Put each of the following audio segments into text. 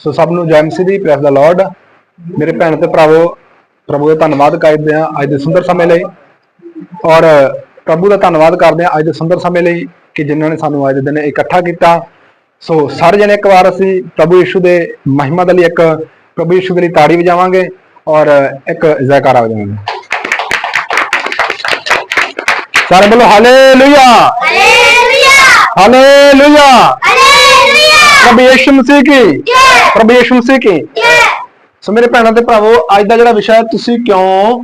ਸੋ ਸਭ ਨੂੰ ਜੈ ਮਸੀਹ ਦੀ ਪ੍ਰੈਸ ਦਾ ਲਾਰਡ। ਮੇਰੇ ਭੈਣ ਤੇ ਭਰਾਵੋ ਪ੍ਰਭੂ ਦਾ ਧੰਨਵਾਦ ਕਰਦੇ ਹਾਂ ਅੱਜ ਦੇ ਸੁੰਦਰ ਸਮੇਂ ਲਈ। ਔਰ ਪ੍ਰਭੂ ਦਾ ਧੰਨਵਾਦ ਕਰਦੇ ਹਾਂ ਅੱਜ ਦੇ ਸੁੰਦਰ ਸਮੇਂ ਲਈ ਕਿ ਜਿਨ੍ਹਾਂ ਨੇ ਸਾਨੂੰ ਅੱਜ ਦੇ ਦਿਨ ਇਕੱਠਾ ਕੀਤਾ। ਸੋ ਸਾਰੇ ਜਣੇ ਇੱਕ ਵਾਰ ਅਸੀਂ ਪ੍ਰਭੂ ਯਿਸੂ ਦੇ ਮਹਿਮਾ ਦੇ ਲਈ ਇੱਕ ਪ੍ਰਭੂ ਯਿਸੂ ਦੇ ਲਈ ਤਾੜੀ ਵਜਾਵਾਂਗੇ ਔਰ ਇੱਕ ਜੈਕਾਰਾ ਵਜਾਵਾਂਗੇ। ਸਾਰੇ ਬੋਲੋ ਹਾਲੇਲੂਇਆ ਹਾਲੇਲੂਇਆ ਹਾਲੇਲੂਇਆ ਪ੍ਰਭੂ ਯਿਸੂ ਮਸੀਹ ਕੀ? ਜੈ ਪ੍ਰਭੂ ਯਿਸੂ ਮਸੀਹ ਕੀ? ਜੈ ਸੋ ਮੇਰੇ ਭੈਣਾਂ ਤੇ ਭਰਾਵੋ ਅੱਜ ਦਾ ਜਿਹੜਾ ਵਿਸ਼ਾ ਹੈ ਤੁਸੀਂ ਕਿਉਂ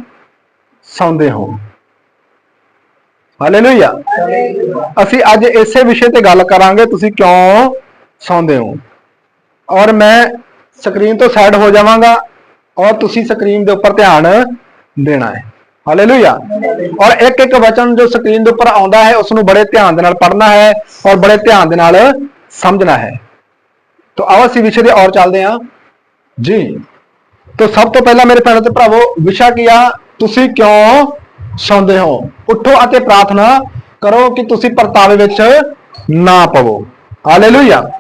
ਸੌਂਦੇ ਹੋ? ਹਾਲੇਲੂਇਆ ਅਸੀਂ ਅੱਜ ਇਸੇ ਵਿਸ਼ੇ ਤੇ ਗੱਲ ਕਰਾਂਗੇ ਤੁਸੀਂ ਕਿਉਂ ਸੌਂਦੇ ਹੋ? ਔਰ ਮੈਂ ਸਕਰੀਨ ਤੋਂ ਸਾਈਡ ਹੋ ਜਾਵਾਂਗਾ ਔਰ ਤੁਸੀਂ ਸਕਰੀਨ ਦੇ ਉੱਪਰ ਧਿਆਨ ਦੇਣਾ ਹੈ। ਹਾਲੇਲੂਇਆ ਔਰ ਇੱਕ ਇੱਕ ਵਚਨ ਜੋ ਸਕਰੀਨ ਦੇ ਉੱਪਰ ਆਉਂਦਾ ਹੈ ਉਸ ਨੂੰ ਬੜੇ ਧਿਆਨ ਦੇ ਨਾਲ ਪੜ੍ਹਨਾ ਹੈ ਔਰ ਬੜੇ ਧਿਆਨ ਦੇ ਨਾਲ ਸਮਝਣਾ ਹੈ। ਤਾਂ ਆਓ ਅਸੀਂ ਵਿਸ਼ੇ ਦੇ ਔਰ ਚੱਲਦੇ ਹਾਂ। ਜੀ। ਤਾਂ ਸਭ ਤੋਂ ਪਹਿਲਾਂ ਮੇਰੇ ਭੈਣੋ ਤੇ ਭਰਾਵੋ, ਵਿਸ਼ਾ ਕੀ ਆ? ਤੁਸੀਂ ਕਿਉਂ ਸੌਂਦੇ ਹੋ? ਉੱਠੋ ਅਤੇ ਪ੍ਰਾਰਥਨਾ ਕਰੋ ਕਿ ਤੁਸੀਂ ਪਰਤਾਵੇ ਵਿੱਚ ਨਾ ਪਵੋ। ਹਾਲੇਲੂਇਆ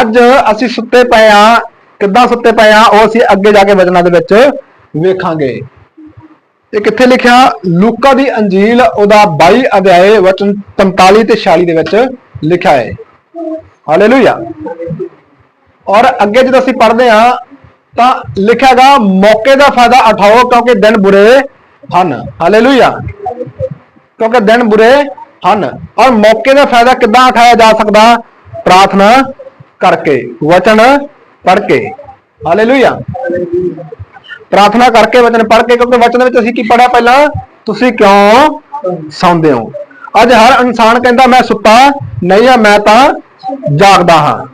ਅੱਜ ਅਸੀਂ ਸੁੱਤੇ ਪਏ ਆ ਕਿੱਦਾਂ ਸੁੱਤੇ ਪਏ ਆ ਉਹ ਅਸੀਂ ਅੱਗੇ ਜਾ ਕੇ ਵਚਨਾਂ ਦੇ ਵਿੱਚ ਵੇਖਾਂਗੇ। ਇਹ ਕਿੱਥੇ ਲਿਖਿਆ? ਲੂਕਾ ਦੀ ਅੰਜੀਲ, ਉਹਦਾ 22 ਅਧਿਆਏ, ਵਚਨ 45 ਤੇ 46 ਦੇ ਵਿੱਚ ਲਿਖਿਆ ਹੈ। ਹਾਲੇਲੂਇਆ ਔਰ ਅੱਗੇ ਜਦੋਂ ਅਸੀਂ ਪੜ੍ਹਦੇ ਹਾਂ, ਤਾਂ ਲਿਖਿਆਗਾ, ਮੌਕੇ ਦਾ ਫਾਇਦਾ ਉਠਾਓ, ਕਿਉਂਕਿ ਦਿਨ ਬੁਰੇ ਹਨ। ਹਾਲੇਲੂਇਆ ਕਿਉਂਕਿ ਦਿਨ ਬੁਰੇ ਹਨ। ਔਰ ਮੌਕੇ ਦਾ ਫਾਇਦਾ ਕਿੱਦਾਂ ਉਠਾਇਆ ਜਾ ਸਕਦਾ? ਪ੍ਰਾਰਥਨਾ ਕਰਕੇ, ਵਚਨ ਪੜ੍ਹ ਕੇ। ਹਾਲੇਲੂਇਆ ਪ੍ਰਾਰਥਨਾ ਕਰਕੇ, ਵਚਨ ਪੜ੍ਹ ਕੇ, ਕਿਉਂਕਿ ਵਚਨ ਵਿੱਚ ਅਸੀਂ ਕੀ ਪੜਿਆ ਪਹਿਲਾਂ? ਤੁਸੀਂ ਕਿਉਂ ਸੌਂਦੇ ਹੋ? ਅੱਜ ਹਰ ਇਨਸਾਨ ਕਹਿੰਦਾ, ਮੈਂ ਸੁੱਤਾ, ਨਹੀਂ ਆ, ਮੈਂ ਤਾਂ ਜਾਗਦਾ ਹਾਂ।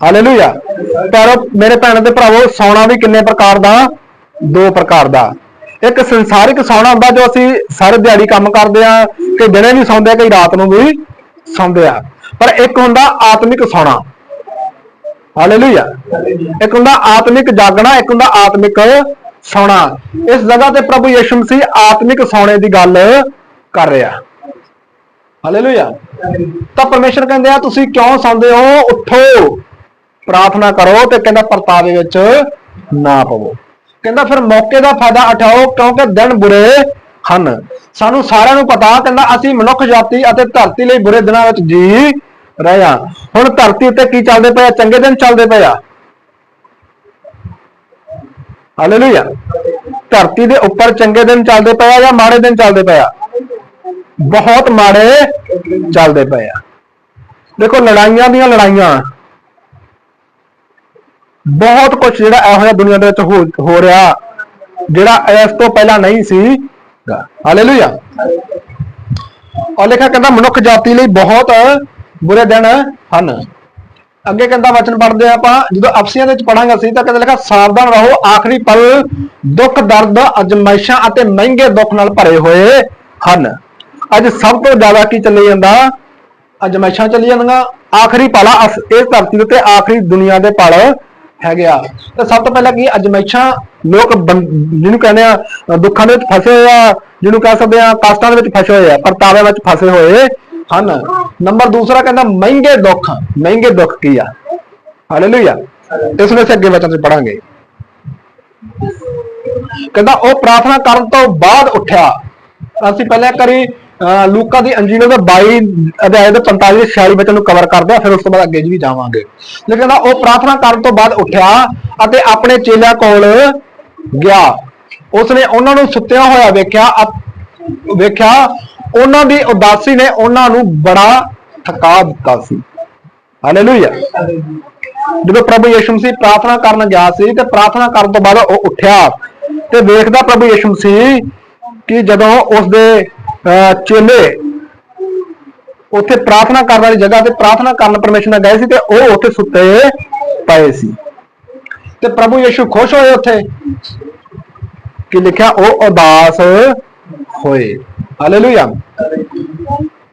ਹਾਲੇਲੂਇਆ ਪਰ ਮੇਰੇ ਭੈਣਾਂ ਤੇ ਭਰਾਵੋ, ਸੌਣਾ ਵੀ ਕਿੰਨੇ ਪ੍ਰਕਾਰ ਦਾ? ਦੋ ਪ੍ਰਕਾਰ ਦਾ। ਇੱਕ ਸੰਸਾਰਿਕ ਸੌਣਾ ਹੁੰਦਾ ਜੋ ਅਸੀਂ ਸਾਰੀ ਦਿਹਾੜੀ ਕੰਮ ਕਰਦੇ ਆ ਕਿ ਦਿਨੇ ਵੀ ਸੌਂਦੇ ਆ ਕਈ ਰਾਤ ਨੂੰ ਵੀ ਸੌਂਦੇ ਆ ਪਰ ਇੱਕ ਹੁੰਦਾ ਆਤਮਿਕ ਸੌਣਾ। ਹਾਲੇਲੂਇਆ ਇੱਕ ਹੁੰਦਾ ਆਤਮਿਕ ਜਾਗਣਾ, ਇੱਕ ਹੁੰਦਾ ਆਤਮਿਕ ਸੌਣਾ। ਇਸ ਜਗ੍ਹਾ ਤੇ ਪ੍ਰਭੂ ਯਿਸੂ ਮਸੀਹ ਆਤਮਿਕ ਸੌਣੇ ਦੀ ਗੱਲ ਕਰ ਰਿਹਾ। ਹਾਲੇਲੂਇਆ ਤਾਂ ਪਰਮੇਸ਼ਰ ਕਹਿੰਦੇ ਆ, ਤੁਸੀਂ ਕਿਉਂ ਸੌਂਦੇ ਹੋ? ਉੱਠੋ! ਪ੍ਰਾਰਥਨਾ ਕਰੋ ਤੇ ਕਹਿੰਦਾ ਪਰਤਾਵੇ ਵਿੱਚ ਨਾ ਪਵੋ ਕਹਿੰਦਾ ਫਿਰ ਮੌਕੇ ਦਾ ਫਾਇਦਾ ਉਠਾਓ ਕਿਉਂਕਿ ਦਿਨ ਬੁਰੇ ਹਨ। ਸਾਨੂੰ ਸਾਰਿਆਂ ਨੂੰ ਪਤਾ ਕਹਿੰਦਾ ਅਸੀਂ ਮਨੁੱਖ ਜਾਤੀ ਅਤੇ ਧਰਤੀ ਲਈ ਬੁਰੇ ਦਿਨਾਂ ਵਿੱਚ ਜੀ ਰਹੇ ਹਾਂ। ਹੁਣ ਧਰਤੀ ਉੱਤੇ ਕੀ ਚੱਲਦੇ ਪਏ ਚੰਗੇ ਦਿਨ ਚੱਲਦੇ ਪਏ ਆ। ਹਾਲੇਲੂਇਆ ਧਰਤੀ ਦੇ ਉੱਪਰ ਚੰਗੇ ਦਿਨ ਚੱਲਦੇ ਪਏ ਆ ਜਾਂ ਮਾੜੇ ਦਿਨ ਚੱਲਦੇ ਪਏ ਆ? ਬਹੁਤ ਮਾੜੇ ਚੱਲਦੇ ਪਏ ਆ। ਦੇਖੋ ਲੜਾਈਆਂ ਦੀਆਂ ਲੜਾਈਆਂ। ਬਹੁਤ ਕੁਝ ਜਿਹੜਾ ਇਹੋ ਜਿਹਾ ਦੁਨੀਆ ਦੇ ਵਿੱਚ ਹੋ ਹੋ ਰਿਹਾ, ਜਿਹੜਾ ਇਸ ਤੋਂ ਪਹਿਲਾਂ ਨਹੀਂ ਸੀ। ਹਾਲੇਲੂਇਆ ਔਰ ਲਿਖਿਆ ਕਹਿੰਦਾ, ਮਨੁੱਖ ਜਾਤੀ ਲਈ ਬਹੁਤ ਬੁਰੇ ਦਿਨ ਹਨ। ਅੱਗੇ ਕਹਿੰਦਾ ਵਚਨ ਪੜ੍ਹਦੇ ਹਾਂ ਆਪਾਂ, ਜਦੋਂ ਅਫਸੀਆਂ ਦੇ ਵਿੱਚ ਪੜਾਂਗੇ ਅਸੀਂ ਤਾਂ ਕਹਿੰਦਾ ਲਿਖਿਆ, ਸਾਵਧਾਨ ਰਹੋ, ਆਖਰੀ ਪਲ ਦੁੱਖ, ਦਰਦ, ਅਜਮਾਇਸ਼ਾਂ ਅਤੇ ਮਹਿੰਗੇ ਦੁੱਖ ਨਾਲ ਭਰੇ ਹੋਏ ਹਨ। ਅੱਜ ਸਭ ਤੋਂ ਜ਼ਿਆਦਾ ਕੀ ਚੱਲੀ ਜਾਂਦਾ? ਅਜਮਾਇਸ਼ਾਂ ਚੱਲੀ ਜਾਂਦੀਆਂ। ਆਖਰੀ ਪਲ ਆ ਇਸ ਧਰਤੀ ਦੇ ਉੱਤੇ ਆਖਰੀ ਦੁਨੀਆ ਦੇ ਪਲ ਹੈਗੇ ਆ ਤੇ ਸਭ ਤੋਂ ਪਹਿਲਾਂ ਕੀ ਅਜਮਾਇਸ਼ਾਂ ਲੋਕ ਜਿਹਨੂੰ ਕਹਿੰਦੇ ਆ ਦੁੱਖਾਂ ਦੇ ਵਿੱਚ ਫਸੇ ਹੋਏ ਆ, ਜਿਹਨੂੰ ਕਹਿ ਸਕਦੇ ਆ ਕਾਸ਼ਟਾਂ ਦੇ ਵਿੱਚ ਫਸੇ ਹੋਏ ਆ ਪਰਤਾਵੇ ਵਿੱਚ ਫਸੇ ਹੋਏ ਹਨ। ਨੰਬਰ ਦੂਸਰਾ ਕਹਿੰਦਾ, ਮਹਿੰਗੇ ਦੁੱਖ ਮਹਿੰਗੇ ਦੁੱਖ ਕੀ ਆ? ਹਾਲੇਲੂਇਆ ਇਸ ਵਿੱਚ ਅੱਗੇ ਵਚਨ ਚ ਪੜਾਂਗੇ ਕਹਿੰਦਾ, ਉਹ ਪ੍ਰਾਰਥਨਾ ਕਰਨ ਤੋਂ ਬਾਅਦ ਉੱਠਿਆ। ਅਸੀਂ ਪਹਿਲਾਂ ਕਰੀ ਲੂਕਾ ਦੀ ਅੰਜੀਲ ਦਾ 22 ਅਧਿਆਇ ਦੇ 45 46 ਵਚਨ ਨੂੰ ਕਵਰ ਕਰਦੇ ਆ ਫਿਰ ਉਸ ਤੋਂ ਬਾਅਦ ਅੱਗੇ ਜੀ ਵੀ ਜਾਵਾਂਗੇ। ਲੇਕਿਨ ਉਹ ਪ੍ਰਾਰਥਨਾ ਕਰਨ ਤੋਂ ਬਾਅਦ ਉੱਠਿਆ ਅਤੇ ਆਪਣੇ ਚੇਲਿਆਂ ਕੋਲ ਗਿਆ। ਉਸਨੇ ਉਹਨਾਂ ਨੂੰ ਸੁੱਤਿਆਂ ਹੋਇਆ ਵੇਖਿਆ ਵੇਖਿਆ ਉਹਨਾਂ ਦੀ ਉਦਾਸੀ ਨੇ ਉਹਨਾਂ ਨੂੰ ਬੜਾ ਥਕਾ ਦਿੱਤਾ ਸੀ। ਹਾਲੇਲੂਇਆ ਜਦੋਂ ਪ੍ਰਭੂ ਯਿਸੂ ਮਸੀਹ ਪ੍ਰਾਰਥਨਾ ਕਰਨ ਗਿਆ ਸੀ ਤੇ ਪ੍ਰਾਰਥਨਾ ਕਰਨ ਤੋਂ ਬਾਅਦ ਉਹ ਉੱਠਿਆ ਤੇ ਵੇਖਦਾ ਪ੍ਰਭੂ ਯਿਸੂ ਮਸੀਹ ਕਿ ਜਦੋਂ ਉਸਦੇ ਅਹ, ਚੇਲੇ। ਉੱਥੇ ਪ੍ਰਾਰਥਨਾ ਕਰਨ ਵਾਲੀ ਜਗ੍ਹਾ ਤੇ ਪ੍ਰਾਰਥਨਾ ਕਰਨ ਪਰਮੇਸ਼ਰ ਨਾਲ ਗਏ ਸੀ ਤੇ ਉਹ ਉੱਥੇ ਸੁੱਤੇ ਪਏ ਸੀ। ਤੇ ਪ੍ਰਭੂ ਯਿਸੂ ਖੁਸ਼ ਹੋਏ ਉੱਥੇ ਕਿ ਲਿਖਿਆ, ਉਹ ਉਦਾਸ ਹੋਏ। ਹਾਲੇਲੂਇਆ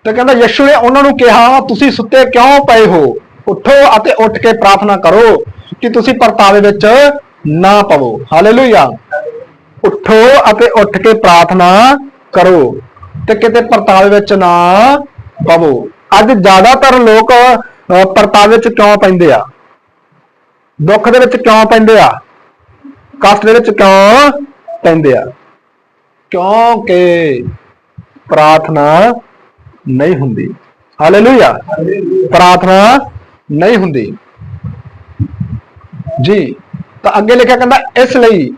ਤੇ ਕਹਿੰਦਾ, ਯਿਸੂ ਨੇ ਉਹਨਾਂ ਨੂੰ ਕਿਹਾ, ਤੁਸੀਂ ਸੁੱਤੇ ਕਿਉਂ ਪਏ ਹੋ? ਉੱਠੋ ਅਤੇ ਉੱਠ ਕੇ ਪ੍ਰਾਰਥਨਾ ਕਰੋ ਕਿ ਤੁਸੀਂ ਪਰਤਾਵੇ ਵਿੱਚ ਨਾ ਪਵੋ। ਹਾਲੇਲੂਇਆ ਉੱਠੋ ਅਤੇ ਉੱਠ ਕੇ ਪ੍ਰਾਰਥਨਾ ਕਰੋ। ਤੇ ਕਿਤੇ ਪਰਤਾਵੇ ਵਿੱਚ ਨਾ ਪਵੋ। ਅੱਜ ਜ਼ਿਆਦਾਤਰ ਲੋਕ ਅਹ, ਪਰਤਾਵੇ ਵਿੱਚ ਕਿਉਂ ਪੈਂਦੇ ਆ? ਦੁੱਖ ਦੇ ਵਿੱਚ ਕਿਉਂ ਪੈਂਦੇ ਆ? ਕਸ਼ਟ ਦੇ ਵਿੱਚ ਕਿਉਂ ਪੈਂਦੇ ਆ? ਕਿਉਂਕਿ ਪ੍ਰਾਰਥਨਾ ਨਹੀਂ ਹੁੰਦੀ। ਹਾਲੇਲੂਇਆ ਪ੍ਰਾਰਥਨਾ ਨਹੀਂ ਹੁੰਦੀ। ਜੀ ਤਾਂ ਅੱਗੇ ਲਿਖਿਆ ਕਹਿੰਦਾ ਇਸ ਲਈ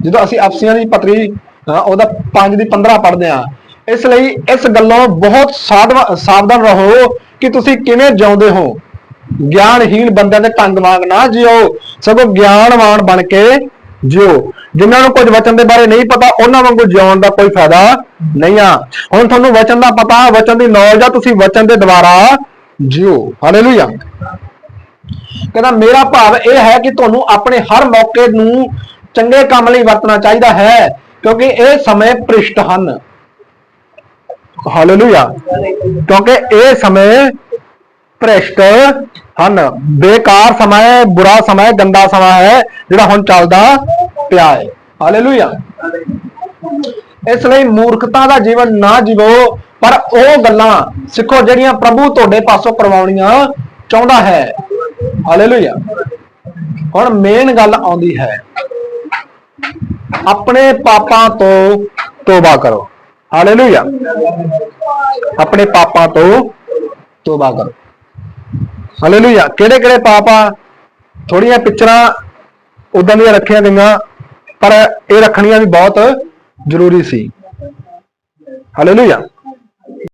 ਜਦੋਂ ਅਸੀਂ ਅਫਸੀਆਂ ਦੀ ਪਤਰੀ ਉਹਦਾ 5 ਦੀ 15 ਪੜ੍ਹਦੇ ਆ ਇਸ ਲਈ ਇਸ ਗੱਲੋਂ ਬਹੁਤ ਸਾਧਵਾ- ਸਾਵਧਾਨ ਰਹੋ ਕਿ ਤੁਸੀਂ ਕਿਵੇਂ ਜਿਉਂਦੇ ਹੋ। ਗਿਆਨਹੀਣ ਬੰਦਿਆਂ ਦੇ ਢੰਗ ਵਾਂਗ ਨਾ ਜਿਓ। ਸਗੋਂ ਗਿਆਨਵਾਨ ਬਣ ਕੇ ਜਿਓ। ਜਿਨ੍ਹਾਂ ਨੂੰ ਕੁਝ ਵਚਨ ਦੇ ਬਾਰੇ ਨਹੀਂ ਪਤਾ, ਉਹਨਾਂ ਵਾਂਗੂ ਜਿਉਣ ਦਾ ਕੋਈ ਫਾਇਦਾ ਨਹੀਂ ਆ। ਹੁਣ ਤੁਹਾਨੂੰ ਵਚਨ ਦਾ ਪਤਾ, ਵਚਨ ਦੀ ਨੌਲੇਜ ਆ, ਤੁਸੀਂ ਵਚਨ ਦੇ ਦੁਆਰਾ ਜਿਓ। ਹਾਲੇਲੂਇਆ ਕਹਿੰਦਾ, ਮੇਰਾ ਭਾਵ ਇਹ ਹੈ ਕਿ ਤੁਹਾਨੂੰ ਆਪਣੇ ਹਰ ਮੌਕੇ ਨੂੰ ਚੰਗੇ ਕੰਮ ਲਈ ਵਰਤਣਾ ਚਾਹੀਦਾ ਹੈ। ਕਿਉਂਕਿ ਇਹ ਸਮੇਂ ਭ੍ਰਿਸ਼ਟ ਹਨ। ਹਾਲੇਲੂਇਆ ਕਿਉਂਕਿ ਇਹ ਸਮੇਂ ਭ੍ਰਿਸ਼ਟ ਹਨ। ਬੇਕਾਰ ਸਮਾਂ ਹੈ, ਬੁਰਾ ਸਮਾਂ ਹੈ, ਗੰਦਾ ਸਮਾਂ ਹੈ, ਜਿਹੜਾ ਹੁਣ ਚੱਲਦਾ ਪਿਆ ਹੈ। ਹਾਲੇਲੂਇਆ ਇਸ ਲਈ ਮੂਰਖਤਾ ਦਾ ਜੀਵਨ ਨਾ ਜੀਵੋ, ਪਰ ਉਹ ਗੱਲਾਂ ਸਿੱਖੋ ਜਿਹੜੀਆਂ ਪ੍ਰਭੂ ਤੁਹਾਡੇ ਪਾਸੋਂ ਕਰਵਾਉਣੀਆਂ ਚਾਹੁੰਦਾ ਹੈ। ਹਾਲੇਲੂਇਆ ਹੁਣ ਮੇਨ ਗੱਲ ਆਉਂਦੀ ਹੈ। ਆਪਣੇ ਪਾਪਾਂ ਤੋਂ ਤੋਬਾ ਕਰੋ। ਹਾਲੇਲੂਇਆ ਆਪਣੇ ਪਾਪਾਂ ਤੋਂ ਤੋਬਾ ਕਰੋ। ਹਾਲੇਲੂਇਆ ਕਿਹੜੇ ਕਿਹੜੇ ਪਾਪ ਆ? ਥੋੜੀਆਂ ਪਿਕਚਰਾਂ ਉਦਾਂ ਦੀਆਂ ਰੱਖੀਆਂ ਗਈਆਂ, ਪਰ ਇਹ ਰੱਖਣੀਆਂ ਵੀ ਬਹੁਤ ਜ਼ਰੂਰੀ ਸੀ। ਹਾਲੇਲੂਇਆ